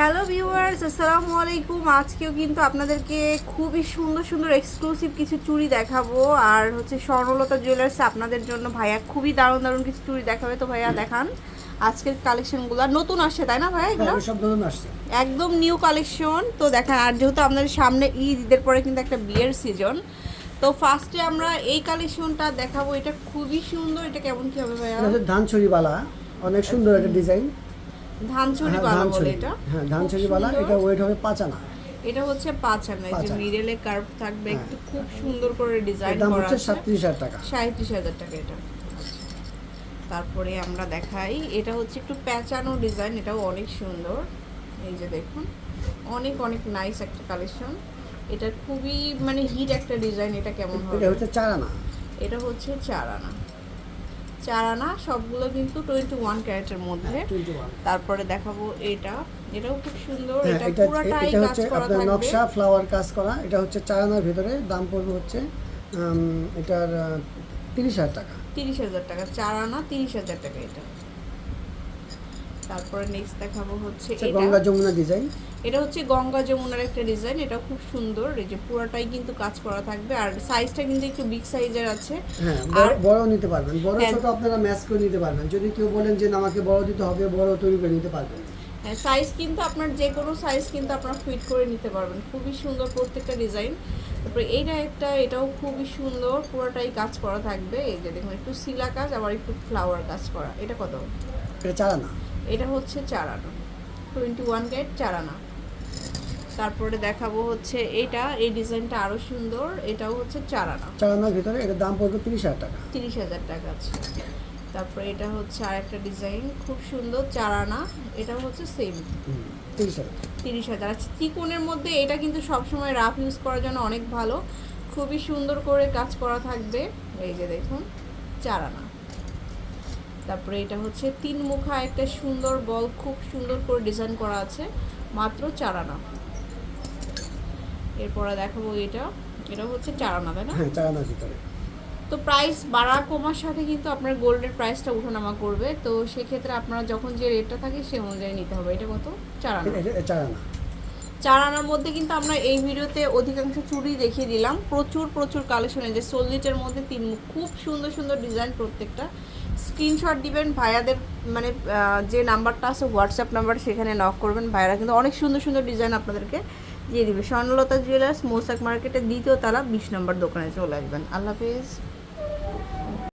Hello viewers আসসালামু আলাইকুম। আজকেও কিন্তু আপনাদেরকে খুবই সুন্দর সুন্দর এক্সক্লুসিভ কিছু চুড়ি দেখাবো। আর হচ্ছে স্বর্ণলতা জুয়েলার্স আপনাদের জন্য ভাইয়া খুবই দারুণ দারুণ কিছু চুড়ি দেখাবে। তো ভাইয়া দেখান আজকের কালেকশনগুলো নতুন আসছে তাই না ভাইয়া এগুলো? হ্যাঁ, সব ধরুন আসছে। একদম নিউ কালেকশন তো দেখেন আর যেহেতু আপনাদের সামনে ঈদ ঈদের পরে কিন্তু একটা বিয়ের সিজন তো ফার্স্টে আমরা এই কালেকশনটা দেখাবো। এটা খুবই সুন্দর এটা কেমন কি হবে ভাইয়া? ধানছড়ি বালা অনেক সুন্দর একটা ডিজাইন হ্যাঁ বালা বলে এটা। হ্যাঁ ধানছড়ি বালা এটা ওয়েট হবে পাঁচ আনা। এটা হচ্ছে পাঁচ আনা এই যে মিডলে কার্ভ থাকবে হ্যাঁ। একটু খুব সুন্দর করে ডিজাইন করা আছে। সাতত্রিশ হাজার টাকা। সাঁত্রিশ হাজার টাকা এটা। তারপরে আমরা দেখাই এটা হচ্ছে একটু প্যাঁচানো ডিজাইন এটাও অনেক সুন্দর। এই যে দেখুন অনেক অনেক নাইস একটা কালেকশন এটা খুবই মানে হিট একটা ডিজাইন এটা কেমন হবে? এটা হচ্ছে চার আনা। এটা হচ্ছে চার আনা। চার আনা সবগুলো কিন্তু টোয়েন্টি ওয়ান ক্যারেটের মধ্যে। তারপরে দেখাবো এটা। এটাও খুব সুন্দর। হ্যাঁ এটা পুরোটাই কাজ করা থাকবে। নকশা ফ্লাওয়ার কাজ করা। এটা হচ্ছে চার আনার ভিতরে দাম পড়বে হচ্ছে এটার তিরিশ হাজার টাকা। তিরিশ হাজার টাকা। চার আনা তিরিশ হাজার টাকা এটা। তারপরে নেক্সট দেখাবো হচ্ছে এটা। গঙ্গা যমুনা ডিজাইন এটা হচ্ছে গঙ্গা যমুনার একটা ডিজাইন এটা খুব সুন্দর। এই যে পুরোটাই কিন্তু কাজ করা থাকবে আর সাইজটা কিন্তু একটু বিগ সাইজের আছে। হ্যাঁ আর- বড় নিতে পারবেন। বড় হ্যাঁ। ছোট আপনারা ম্যাচ করে নিতে পারবেন। যদি কেউ বলেন যে আমাকে বড় দিতে হবে বড় তৈরি করে নিতে পারবেন। হ্যাঁ সাইজ কিন্তু আপনার যে কোনো সাইজ কিন্তু আপনারা ফিট করে নিতে পারবেন। খুবই সুন্দর প্রত্যেকটা ডিজাইন তারপরে এইটা একটা এটাও খুবই সুন্দর। পুরোটাই কাজ করা থাকবে। এই যে দেখুন একটু সিলা কাজ আবার একটু ফ্লাওয়ার কাজ করা। এটা কত? এটা চার আনা এটা হচ্ছে চার আনা টোয়েন্টি ওয়ান গেট চার আনা তারপরে দেখাবো হচ্ছে এটা এই ডিজাইনটা আরও সুন্দর এটাও হচ্ছে চার আনা চার আনার ভিতরে এটার দাম পড়বে তিরিশ হাজার টাকা। তিরিশ হাজার টাকা আছে। তারপরে এটা হচ্ছে আরেকটা ডিজাইন খুব সুন্দর চার আনা এটাও হচ্ছে সেম তিরিশ হাজার তিরিশ হাজার। আচ্ছা চিকনের মধ্যে এটা কিন্তু সবসময় রাফ ইউজ করার জন্য অনেক ভালো। খুবই সুন্দর করে কাজ করা থাকবে। এই যে দেখুন চার আনা তারপরে এটা হচ্ছে তিন মুখা একটা সুন্দর বল খুব সুন্দর করে ডিজাইন করা আছে মাত্র চার আনা। এরপরে দেখাবো এটা এটা হচ্ছে চার আনা তাই না? হ্যাঁ চার আনার ভিতরে। তো প্রাইস বাড়া কমার সাথে কিন্তু আপনার গোল্ডের প্রাইসটা উঠানামা করবে তো সেক্ষেত্রে আপনারা যখন যে রেটটা থাকে সে অনুযায়ী নিতে হবে। এটা কত? চার আনা। এটা- এটা চার আনা। চার আনার মধ্যে কিন্তু আমরা এই ভিডিওতে অধিকাংশ চুড়ি দেখিয়ে দিলাম। প্রচুর প্রচুর কালেকশনের যে সল্লিটের মধ্যে তিন মুখ খুব সুন্দর সুন্দর ডিজাইন প্রত্যেকটা। স্ক্রিনশট দিবেন, ভাইয়াদের মানে যে নাম্বারটা আছে, হোয়াটসঅ্যাপ নাম্বার, সেখানে নক করবেন। ভাইয়ারা কিন্তু অনেক সুন্দর সুন্দর ডিজাইন আপনাদেরকে দিয়ে দিবে। স্বর্ণলতা জুয়েলার্স মৌসাক মার্কেটের দ্বিতীয় তারা বিশ নম্বর দোকানে চলে আসবেন। আল্লাহ হাফেজ।